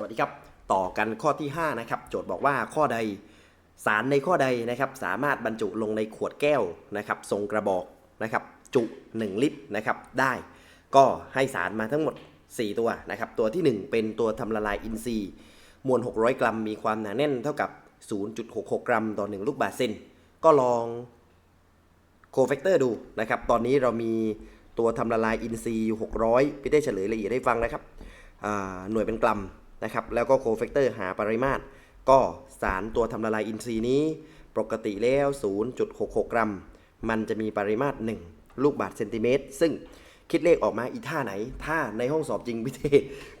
สวัสดีครับ ต่อกันข้อที่ 5 นะครับ โจทย์บอกว่าข้อใดสารในข้อใดนะครับ สามารถบรรจุลงในขวดแก้วนะครับ ทรงกระบอกนะครับ จุ 1 ลิตรนะครับได้ ก็ให้สารมาทั้งหมด 4 ตัวนะครับ ตัวทีหนึ่1 เป็นตัวทำละลายอินทรีย์ มวล 600 กรัม มีความหนาแน่นเท่ากับ 0.66 กรัม ต่อ 1 ลูกบาศก์เซนก็ลองโคเฟกเตอร์ดูนะครับ ตอนนี้เรามีตัวทำละลายอินทรีย์อยู่ 600 พี่ได้เฉลยละเอียดให้ฟังนะครับหน่วยเป็นกรัม นะครับแล้วก็โคเฟกเตอร์หาปริมาตร ก็สารตัวทำละลายอินทรีย์นี้ ปกติแล้ว 0.66 กรัม มันจะมีปริมาตร 1 ลูกบาศก์เซนติเมตร ซึ่งคิดเลขออกมาอีท่าไหน ถ้าในห้องสอบจริงพี่เต้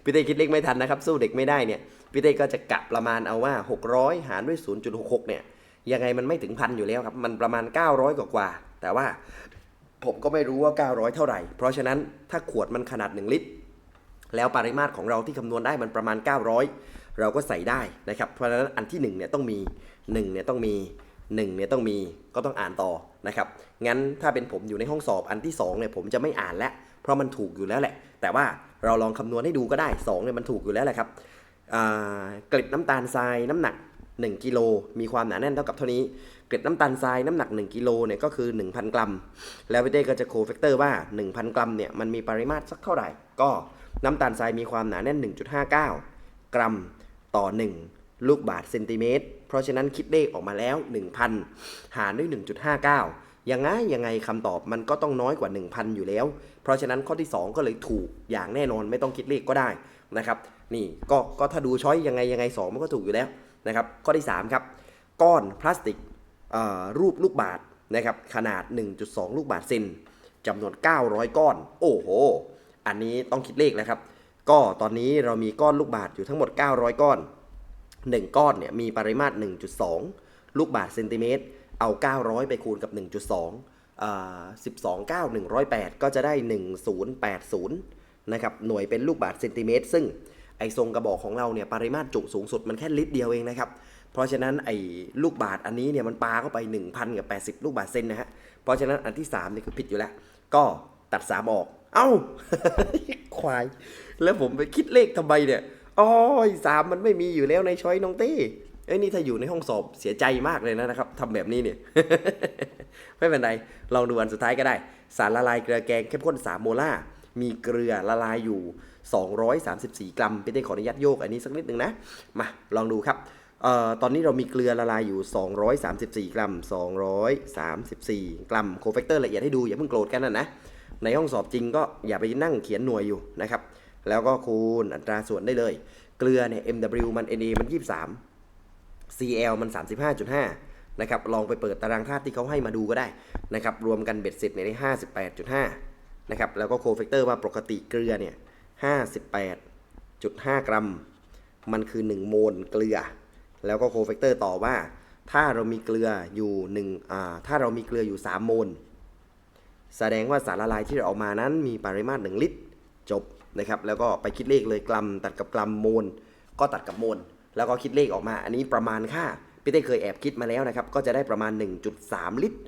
พี่เต้คิดเลขไม่ทันนะครับ สู้เด็กไม่ได้เนี่ยพี่เต้ก็จะกะประมาณเอาว่า 600 หารด้วย 0.66 เนี่ยยังไงมันไม่ถึงพันอยู่แล้วครับ มันประมาณ 900 กว่ากว่า แต่ว่าผมก็ไม่รู้ว่า 900 เท่าไหร่ เพราะฉะนั้นถ้าขวดมันขนาด 1 ลิตร แล้วปริมาตรของเราที่คำนวณได้มันประมาณ 900 เราก็ใส่ได้นะครับ เพราะฉะนั้นอันที่1เนี่ยต้องมี1เนี่ยต้องมี1เนี่ยต้องมีก็ต้องอ่านต่อนะครับ งั้นถ้าเป็นผมอยู่ในห้องสอบอันที่2เนี่ยผมจะไม่อ่านแล้ว เพราะมันถูกอยู่แล้วแหละ แต่ว่าเราลองคำนวณให้ดูก็ได้2เนี่ยมันถูกอยู่แล้วแหละครับเกล็ดน้ำตาลทรายน้ำหนัก 1กิโลมีความหนาแน่นเท่ากับเท่านี้ เกล็ดน้ำตาลทรายน้ำหนัก 1กิโลเนี่ยก็คือ 1,000 กรัม แล้วพี่เต้ก็จะโคเฟกเตอร์ว่า 1,000 กรัมเนี่ยมันมีปริมาตรสักเท่าไหร่ก็ น้ำตาลทรายมีความหนาแน่น 1.59 กรัมต่อ 1 ลูกบาศก์เซนติเมตร เพราะฉะนั้นคิดเลขออกมาแล้ว 1,000 หารด้วย 1.59 ยังไงยังไงคำตอบมันก็ต้องน้อยกว่า 1,000 อยู่แล้ว เพราะฉะนั้นข้อที่ 2 ก็เลยถูกอย่างแน่นอนไม่ต้องคิดเลขก็ได้นะครับนี่ก็ก็ถ้าดูช้อยยังไงยังไง 2 มันก็ถูกอยู่แล้วนะครับข้อที่ 3 ครับ ก้อนพลาสติกรูปลูกบาศก์นะครับขนาด 1.2 ลูกบาศก์เซนจำนวน 900 ก้อน โอ้โห อันนี้ต้องคิดเลขแล้วครับ ก็ตอนนี้เรามีก้อนลูกบาศก์อยู่ทั้งหมด 900 ก้อน 1 ก้อนเนี่ยมีปริมาตร 1.2 ลูกบาศก์เซนติเมตร เอา 900 ไปคูณกับ 1.2 12 9 108 ก็จะได้ 1080 นะครับ หน่วยเป็นลูกบาศก์เซนติเมตร ซึ่งไอทรงกระบอกของเราเนี่ยปริมาตรจุสูงสุดมันแค่ลิตรเดียวเองนะครับ เพราะฉะนั้นไอ้ลูกบาศก์อันนี้เนี่ยมันปาเข้าไป1,000กับ80 ลูกบาศก์เซนนะฮะ เพราะฉะนั้นอันที่3นี่คือผิดอยู่แล้ว ก็ตัด 3 ออก เอ้าควาย แล้วผมไปคิดเลขทำไมเนี่ยอ๋อสามมันไม่มีอยู่แล้วในช้อยน้องเต้เอ้ยนี่ถ้าอยู่ในห้องสอบเสียใจมากเลยนะครับทำแบบนี้เนี่ย ไม่เป็นไรลองดูอันสุดท้ายก็ได้ สารละลายเกลือแกงเข้มข้น3โมล่ามีเกลือละลายอยู่ 234 กรัมพี่เต้ขออนุญาตโยกอันนี้สักนิดหนึ่งนะ มาลองดูครับเอ่อตอนนี้เรามีเกลือละลายอยู่ 234 กรัม 234 กรัมโคเฟกเตอร์ละเอียดให้ดูอย่าเพิ่งโกรธกันนะนะ ในห้องสอบจริงก็อย่าไปนั่งเขียนหน่วยอยู่นะครับ แล้วก็คูณอัตราส่วนได้เลย เกลือเนี่ย MW มัน NA มัน 23 CL มัน 35.5 นะครับ ลองไปเปิดตารางธาตุที่เขาให้มาดูก็ได้นะครับ รวมกันเบ็ดเสร็จเนี่ยได้ 58.5 นะครับ แล้วก็โคเฟกเตอร์ว่าปกติเกลือเนี่ย 58.5 กรัม มันคือ 1 โมลเกลือ แล้วก็โคเฟกเตอร์ต่อว่า ถ้าเรามีเกลืออยู่1อ่าถ้าเรามีเกลืออยู่ 3 โมล แสดงว่าสารละลายที่เราเอามานั้นมีปริมาตร 1 ลิตรจบนะครับแล้วก็ไปคิดเลขเลยกรัม ตัดกับกรัมโมล ก็ตัดกับโมล แล้วก็คิดเลขออกมา อันนี้ประมาณค่าพี่เต้เคยแอบคิดมาแล้วนะครับก็จะได้ประมาณ 1.3 ลิตร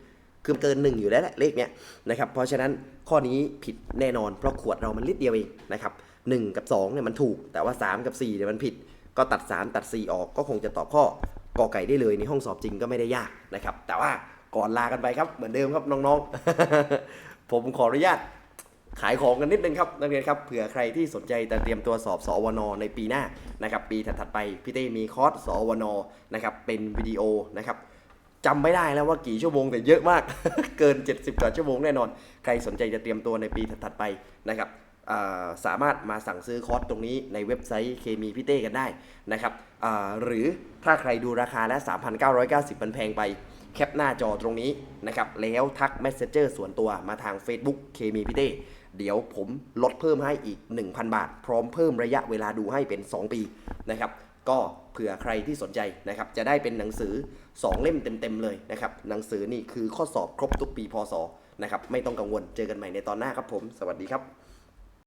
คือเกิน1อยู่แล้วแหละเลขเนี้ยนะครับเพราะฉะนั้นข้อนี้ผิดแน่นอนเพราะขวดเรามันลิตรเดียวเองนะครับ1กับ2เนี่ยมันถูก แต่ว่า 3 กับ4เนี่ยมันผิด ก็ตัด 3 ตัด 4 ออกก็คงจะตอบข้อกอไก่ได้เลยในห้องสอบจริงก็ไม่ได้ยากนะครับแต่ว่า ก่อนลากันไปครับเหมือนเดิมครับน้องๆ ผมขออนุญาตขายของกันนิดนึงครับนักเรียนครับเผื่อใครที่สนใจจะเตรียมตัวสอบสอวนในปีหน้านะครับปีถัดๆไปพี่เต้มีคอร์สสอวนนะครับเป็นวิดีโอนะครับจำไม่ได้แล้วว่ากี่ชั่วโมงแต่เยอะมาก เกิน 70กว่าชั่วโมงแน่นอน ใครสนใจจะเตรียมตัวในปีถัดๆไปนะครับสามารถมาสั่งซื้อคอร์สตรงนี้ในเว็บไซต์เคมีพี่เต้กันได้นะครับหรือถ้าใครดูราคาแล้ว3,990มันแพงไป แคปหน้าจอตรงนี้นะครับ แล้วทัก Messenger ส่วนตัวมาทาง Facebook เคมีพี่เต้เดี๋ยวผมลดเพิ่มให้อีก 1,000 บาท พร้อมเพิ่มระยะเวลาดูให้เป็น 2 ปีนะครับก็เผื่อใครที่สนใจนะครับ จะได้เป็นหนังสือ 2 เล่มเต็ม ๆ เลยนะครับ หนังสือนี่คือข้อสอบครบทุกปีพศนะครับ ไม่ต้องกังวล เจอกันใหม่ในตอนหน้าครับผม สวัสดีครับ